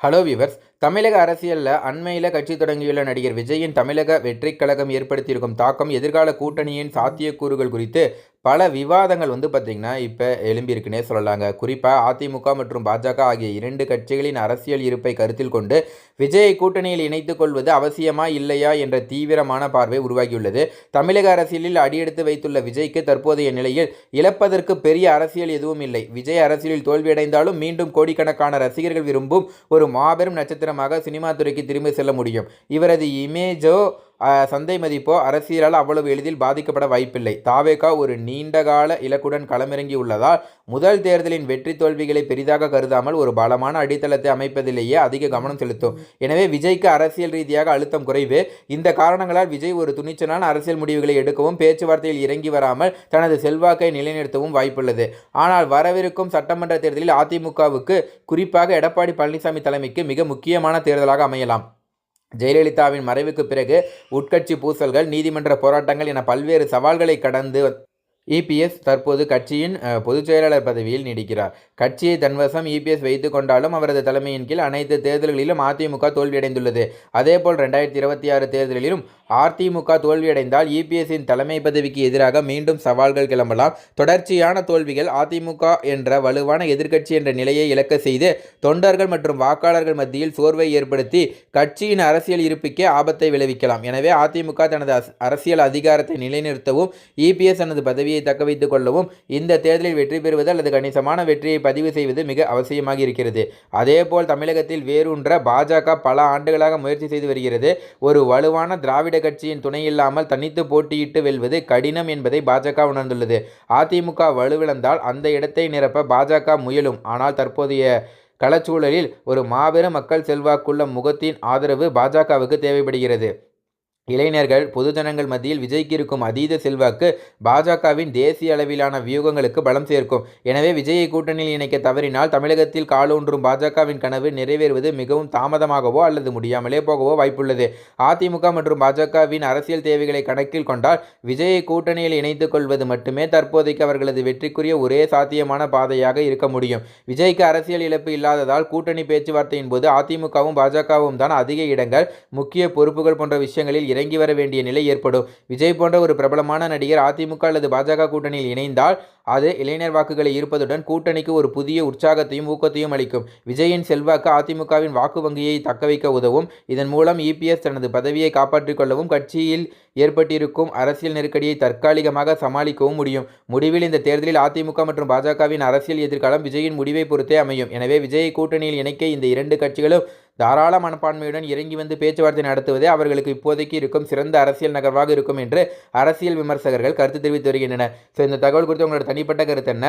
Hello viewers தமிழக அரசியலில் அண்மையில் கட்சி தொடங்கியுள்ள நடிகர் விஜயின் தமிழக வெற்றிக் கழகம் ஏற்படுத்தியிருக்கும் தாக்கம் எதிர்கால கூட்டணியின் சாத்தியக்கூறுகள் குறித்து பல விவாதங்கள் வந்து பார்த்திங்கன்னா இப்போ எழும்பியிருக்குன்னே சொல்லலாங்க. குறிப்பாக அதிமுக மற்றும் பாஜக ஆகிய இரண்டு கட்சிகளின் அரசியல் இருப்பை கருத்தில் கொண்டு விஜயை கூட்டணியில் இணைத்துக் கொள்வது அவசியமா இல்லையா என்ற தீவிரமான பார்வை உருவாகியுள்ளது. தமிழக அரசியலில் அடியெடுத்து வைத்துள்ள விஜய்க்கு தற்போதைய நிலையில் இழப்பதற்கு பெரிய அரசியல் எதுவும் இல்லை. விஜய் அரசியலில் தோல்வியடைந்தாலும் மீண்டும் கோடிக்கணக்கான ரசிகர்கள் விரும்பும் ஒரு மாபெரும் நட்சத்திரமாக சினிமா துறைக்கு திரும்பி செல்ல முடியும். இவரது இமேஜோ சந்தை மதிப்போ அரசியலால் அவ்வளவு எளிதில் பாதிக்கப்பட வாய்ப்பில்லை. தாவேகா ஒரு நீண்டகால இலக்குடன் களமிறங்கி உள்ளதால் முதல் தேர்தலின் வெற்றி தோல்விகளை பெரிதாக கருதாமல் ஒரு பலமான அடித்தளத்தை அமைப்பதிலேயே அதிக கவனம் செலுத்தும். எனவே விஜய்க்கு அரசியல் ரீதியாக அழுத்தம் குறைவு. இந்த காரணங்களால் விஜய் ஒரு துணிச்சலான அரசியல் முடிவுகளை எடுக்கவும் பேச்சுவார்த்தையில் இறங்கி வராமல் தனது செல்வாக்கை நிலைநிறுத்தவும் வாய்ப்புள்ளது. ஆனால் வரவிருக்கும் சட்டமன்ற தேர்தலில் அதிமுகவுக்கு குறிப்பாக எடப்பாடி பழனிசாமி தலைமைக்கு மிக முக்கியமான தேர்தலாக அமையலாம். ஜெயலலிதாவின் மறைவுக்கு பிறகு உட்கட்சி பூசல்கள் நீதிமன்ற போராட்டங்கள் என பல்வேறு சவால்களை கடந்து இபிஎஸ் தற்போது கட்சியின் பொதுச் செயலாளர் பதவியில் நீடிக்கிறார். கட்சியை தன்வசம் இபிஎஸ் வைத்து கொண்டாலும் அவரது தலைமையின் கீழ் அனைத்து தேர்தல்களிலும் அதிமுக தோல்வியடைந்துள்ளது. அதேபோல் ரெண்டாயிரத்தி இருபத்தி ஆறு தேர்தலிலும் அதிமுக தோல்வியடைந்தால் இபிஎஸ்ஸின் தலைமை பதவிக்கு எதிராக மீண்டும் சவால்கள் கிளம்பலாம். தொடர்ச்சியான தோல்விகள் அதிமுக என்ற வலுவான எதிர்க்கட்சி என்ற நிலையை இழக்க செய்து தொண்டர்கள் மற்றும் வாக்காளர்கள் மத்தியில் சோர்வை ஏற்படுத்தி கட்சியின் அரசியல் இருப்புக்கே ஆபத்தை விளைவிக்கலாம். எனவே அதிமுக தனது அஸ்- அரசியல் அதிகாரத்தை நிலைநிறுத்தவும் இபிஎஸ் தனது பதவியை தக்க வைத்துக் கொள்ளவும் இந்த தேர்தலில் வெற்றி பெறுவது அல்லது கணிசமான வெற்றியை பதிவு செய்வது மிக அவசியமாக இருக்கிறது. அதேபோல் தமிழகத்தில் வேரூன்ற பாஜக பல ஆண்டுகளாக முயற்சி செய்து வருகிறது. ஒரு வலுவான திராவிட கட்சியின் துணை இல்லாமல் தனித்து போட்டியிட்டு வெல்வது கடினம் என்பதை பாஜக உணர்ந்துள்ளது. அதிமுக வலுவிழந்தால் அந்த இடத்தை நிரப்ப பாஜக முயலும். ஆனால் தற்போதைய களச்சூழலில் ஒரு மாபெரும் மக்கள் செல்வாக்குள்ள முகத்தின் ஆதரவு பாஜகவுக்கு தேவைப்படுகிறது. இளைஞர்கள் பொதுஜனங்கள் மத்தியில் விஜய்க்கு இருக்கும் அதீத செல்வாக்கு பாஜகவின் தேசிய அளவிலான வியூகங்களுக்கு பலம் சேர்க்கும். எனவே விஜயை கூட்டணியில் இணைக்க தவறினால் தமிழகத்தில் காலூன்றும் பாஜகவின் கனவு நிறைவேறுவது மிகவும் தாமதமாகவோ அல்லது முடியாமலே போகவோ வாய்ப்புள்ளது. அதிமுக மற்றும் பாஜகவின் அரசியல் தேவைகளை கணக்கில் கொண்டால் விஜயை கூட்டணியில் இணைத்துக் கொள்வது மட்டுமே தற்போதைக்கு அவர்களது வெற்றிக்குரிய ஒரே சாத்தியமான பாதையாக இருக்க முடியும். விஜய்க்கு அரசியல் இழப்பு இல்லாததால் கூட்டணி பேச்சுவார்த்தையின் போது அதிமுகவும் பாஜகவும் தான் அதிக இடங்கள் முக்கிய பொறுப்புகள் போன்ற விஷயங்களில் இறங்கி வர வேண்டிய நிலை ஏற்படும். விஜய் போன்ற ஒரு பிரபலமான நடிகர் அதிமுக அல்லது பாஜக கூட்டணியில் இணைந்தால் அது இளைஞர் வாக்குகளை ஈர்ப்பதுடன் கூட்டணிக்கு ஒரு புதிய உற்சாகத்தையும் ஊக்கத்தையும் அளிக்கும். விஜயின் செல்வாக்கு அதிமுகவின் வாக்கு வங்கியை தக்கவைக்க உதவும். இதன் மூலம் இபிஎஸ் தனது பதவியை காப்பாற்றிக் கொள்ளவும் கட்சியில் ஏற்பட்டிருக்கும் அரசியல் நெருக்கடியை தற்காலிகமாக சமாளிக்கவும் முடியும். முடிவில் இந்த தேர்தலில் அதிமுக மற்றும் பாஜகவின் அரசியல் எதிர்காலம் விஜயின் முடிவை பொறுத்தே அமையும். எனவே விஜயை கூட்டணியில் இணைக்க இந்த இரண்டு கட்சிகளும் தாராள மனப்பான்மையுடன் இறங்கி வந்து பேச்சுவார்த்தை நடத்துவதே அவர்களுக்கு இப்போதைக்கு இருக்கும் சிறந்த அரசியல் நகர்வாக இருக்கும் என்று அரசியல் விமர்சகர்கள் கருத்து தெரிவித்து வருகின்றனர் ஸோ இந்த தகவல் குறித்து உங்களோட தனிப்பட்ட கருத்து என்ன?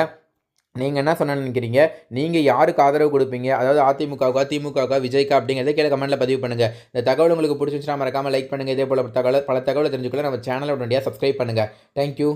நீங்கள் என்ன சொன்ன நினைக்கிறீங்க? நீங்கள் யாருக்கு ஆதரவு கொடுப்பீங்க? அதாவது அதிமுகவுக்கா திமுகவுக்கா விஜய்க்கா அப்படிங்கிறத கீழே கமெண்ட்டில் பதிவு பண்ணுங்கள் இந்த தகவல் உங்களுக்கு பிடிச்சிருந்துச்சுன்னா மறக்காமல் லைக் பண்ணுங்கள் இதே போல் தகவல் பல தகவலை தெரிஞ்சுக்கொள்ள நம்ம சேனலை உடனடியாக சப்ஸ்கிரைப் பண்ணுங்கள் தேங்க்யூ